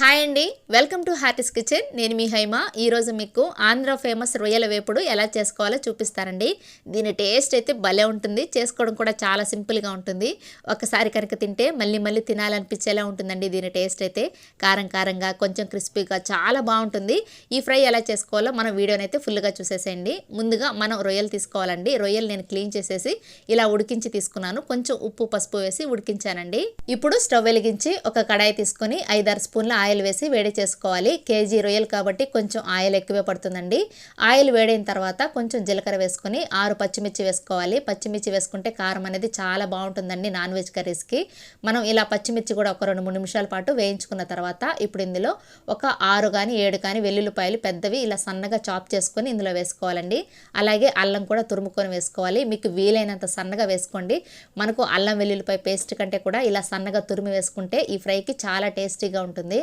Hi అండి. Welcome to Happy's kitchen. నేను మీ హైమ. ఈరోజు మీకు ఆంధ్ర ఫేమస్ రొయ్యల వేపుడు ఎలా చేసుకోవాలో చూపిస్తానండి. దీని టేస్ట్ అయితే భలే ఉంటుంది. చేసుకోవడం కూడా చాలా సింపుల్గా ఉంటుంది. ఒకసారి కనుక తింటే మళ్ళీ మళ్ళీ తినాలనిపించేలా ఉంటుందండి దీని టేస్ట్ అయితే. కారం కారంగా కొంచెం క్రిస్పీగా చాలా బాగుంటుంది. ఈ ఫ్రై ఎలా చేసుకోవాలో మనం వీడియోని అయితే ఫుల్గా చూసేసేయండి. ముందుగా మనం రొయ్యలు తీసుకోవాలండి. రొయ్యలు నేను క్లీన్ చేసేసి ఇలా ఉడికించి తీసుకున్నాను. కొంచెం ఉప్పు పసుపు వేసి ఉడికించానండి. ఇప్పుడు స్టవ్ వెలిగించి ఒక కడాయి తీసుకొని ఐదారు స్పూన్ల ఆయిల్ వేసి వేడి చేసుకోవాలి. కేజీ రొయ్యలు కాబట్టి కొంచెం ఆయిల్ ఎక్కువే పడుతుందండి. ఆయిల్ వేడైన తర్వాత కొంచెం జీలకర్ర వేసుకొని ఆరు పచ్చిమిర్చి వేసుకోవాలి. పచ్చిమిర్చి వేసుకుంటే కారం అనేది చాలా బాగుంటుందండి నాన్ వెజ్ కర్రీస్కి. మనం ఇలా పచ్చిమిర్చి కూడా ఒక రెండు మూడు నిమిషాల పాటు వేయించుకున్న తర్వాత ఇప్పుడు ఇందులో ఒక ఆరు కానీ ఏడు కానీ వెల్లుల్లిపాయలు పెద్దవి ఇలా సన్నగా చాప్ చేసుకొని ఇందులో వేసుకోవాలండి. అలాగే అల్లం కూడా తురుముకొని వేసుకోవాలి. మీకు వీలైనంత సన్నగా వేసుకోండి. మనకు అల్లం వెల్లుల్లిపాయ పేస్ట్ కంటే కూడా ఇలా సన్నగా తురిమి వేసుకుంటే ఈ ఫ్రైకి చాలా టేస్టీగా ఉంటుంది.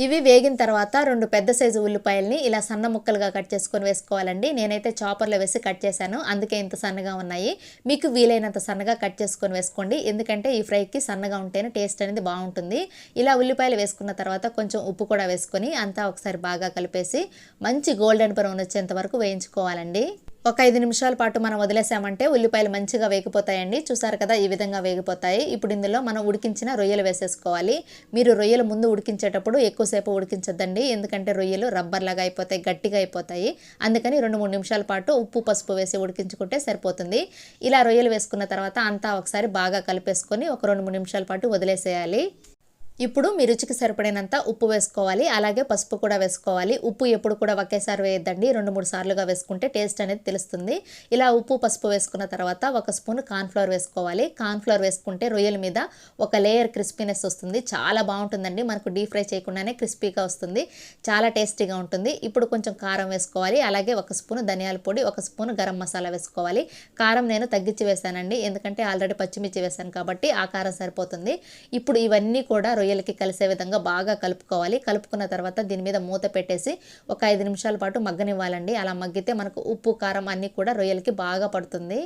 ఇవి వేగిన తర్వాత రెండు పెద్ద సైజు ఉల్లిపాయల్ని ఇలా సన్న ముక్కలుగా కట్ చేసుకొని వేసుకోవాలండి. నేనైతే చాపర్లో వేసి కట్ చేశాను. అందుకే ఇంత సన్నగా ఉన్నాయి. మీకు వీలైనంత సన్నగా కట్ చేసుకొని వేసుకోండి. ఎందుకంటే ఈ ఫ్రైకి సన్నగా ఉంటేనే టేస్ట్ అనేది బాగుంటుంది. ఇలా ఉల్లిపాయలు వేసుకున్న తర్వాత కొంచెం ఉప్పు కూడా వేసుకొని అంతా ఒకసారి బాగా కలిపేసి మంచి గోల్డెన్ బ్రౌన్ వచ్చేంత వరకు వేయించుకోవాలండి. ఒక ఐదు నిమిషాల పాటు మనం వదిలేసామంటే ఉల్లిపాయలు మంచిగా వేగిపోతాయండి. చూసారు కదా ఈ విధంగా వేగిపోతాయి. ఇప్పుడు ఇందులో మనం ఉడికించిన రొయ్యలు వేసేసుకోవాలి. మీరు రొయ్యలు ముందు ఉడికించేటప్పుడు ఎక్కువసేపు ఉడికించద్దండి. ఎందుకంటే రొయ్యలు రబ్బర్ లాగా అయిపోతాయి గట్టిగా అయిపోతాయి. అందుకని రెండు మూడు నిమిషాల పాటు ఉప్పు పసుపు వేసి ఉడికించుకుంటే సరిపోతుంది. ఇలా రొయ్యలు వేసుకున్న తర్వాత అంతా ఒకసారి బాగా కలిపేసుకొని ఒక రెండు మూడు నిమిషాల పాటు వదిలేసేయాలి. ఇప్పుడు మీ రుచికి సరిపడినంత ఉప్పు వేసుకోవాలి అలాగే పసుపు కూడా వేసుకోవాలి. ఉప్పు ఎప్పుడు కూడా ఒకేసారి వేయద్దండి. రెండు మూడు సార్లుగా వేసుకుంటే టేస్ట్ అనేది తెలుస్తుంది. ఇలా ఉప్పు పసుపు వేసుకున్న తర్వాత ఒక స్పూన్ కార్న్ఫ్లవర్ వేసుకోవాలి. కార్న్ఫ్లవర్ వేసుకుంటే రొయ్యల మీద ఒక లేయర్ క్రిస్పీనెస్ వస్తుంది. చాలా బాగుంటుందండి. మనకు డీప్ ఫ్రై చేయకుండానే క్రిస్పీగా వస్తుంది. చాలా టేస్టీగా ఉంటుంది. ఇప్పుడు కొంచెం కారం వేసుకోవాలి. అలాగే ఒక స్పూన్ ధనియాల పొడి ఒక స్పూన్ గరం మసాలా వేసుకోవాలి. కారం నేను తగ్గించి వేసానండి ఎందుకంటే ఆల్రెడీ పచ్చిమిర్చి వేసాను కాబట్టి ఆ కారం సరిపోతుంది. ఇప్పుడు ఇవన్నీ కూడా రొయ్యలకి కలిసే విధంగా బాగా కలుపుకోవాలి. కలుపుకున్న తర్వాత దీని మీద మూత పెట్టేసి ఒక ఐదు నిమిషాల పాటు మగ్గనివ్వాలండి. అలా మగ్గితే మనకు ఉప్పు కారం అన్నీ కూడా రొయ్యలకి బాగా పడుతుంది.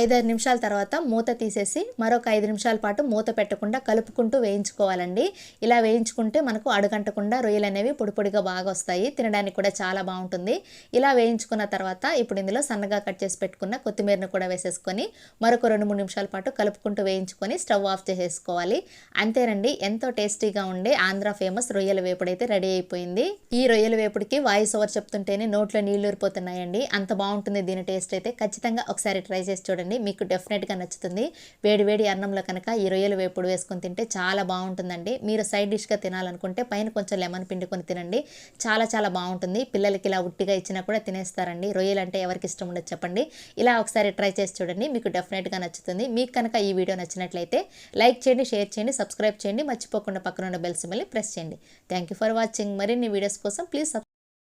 ఐదారు నిమిషాల తర్వాత మూత తీసేసి మరొక ఐదు నిమిషాల పాటు మూత పెట్టకుండా కలుపుకుంటూ వేయించుకోవాలండి. ఇలా వేయించుకుంటే మనకు అడుగంటకుండా రొయ్యలు అనేవి పొడిపొడిగా బాగా వస్తాయి. తినడానికి కూడా చాలా బాగుంటుంది. ఇలా వేయించుకున్న తర్వాత ఇప్పుడు ఇందులో సన్నగా కట్ చేసి పెట్టుకున్న కొత్తిమీరను కూడా వేసేసుకొని మరొక రెండు మూడు నిమిషాల పాటు కలుపుకుంటూ వేయించుకొని స్టవ్ ఆఫ్ చేసేసుకోవాలి. అంతేనండి ఎంతో టేస్టీగా ఉండే ఆంధ్ర ఫేమస్ రొయ్యల వేపుడైతే రెడీ అయిపోయింది. ఈ రొయ్యల వేపుడికి వాయిస్ ఓవర్ చెప్తుంటేనే నోట్లో నీళ్ళు ఊరిపోతున్నాయండి. అంత బాగుంటుంది దీని టేస్ట్ అయితే. ఖచ్చితంగా ఒకసారి ట్రై చేసి చూడండి. చూడండి మీకు డెఫినెట్గా నచ్చుతుంది. వేడి వేడి అన్నంలో కనుక ఈ రొయ్యలు వేపుడు వేసుకొని తింటే చాలా బాగుంటుందండి. మీరు సైడ్ డిష్గా తినాలనుకుంటే పైన కొంచెం లెమన్ పిండుకొని తినండి. చాలా చాలా బాగుంటుంది. పిల్లలకి ఇలా ఉట్టిగా ఇచ్చినా కూడా తినేస్తారండి. రొయ్యలు అంటే ఎవరికి ఇష్టం ఉండదు చెప్పండి. ఇలా ఒకసారి ట్రై చేసి చూడండి మీకు డెఫినెట్గా నచ్చుతుంది. మీకు కనుక ఈ వీడియో నచ్చినట్లయితే లైక్ చేయండి షేర్ చేయండి సబ్స్క్రైబ్ చేయండి. మర్చిపోకుండా పక్కన ఉన్న బెల్ సిమ్మల్ని ప్రెస్ చేయండి. Thank you for watching. మరిన్ని వీడియోస్ కోసం ప్లీజ్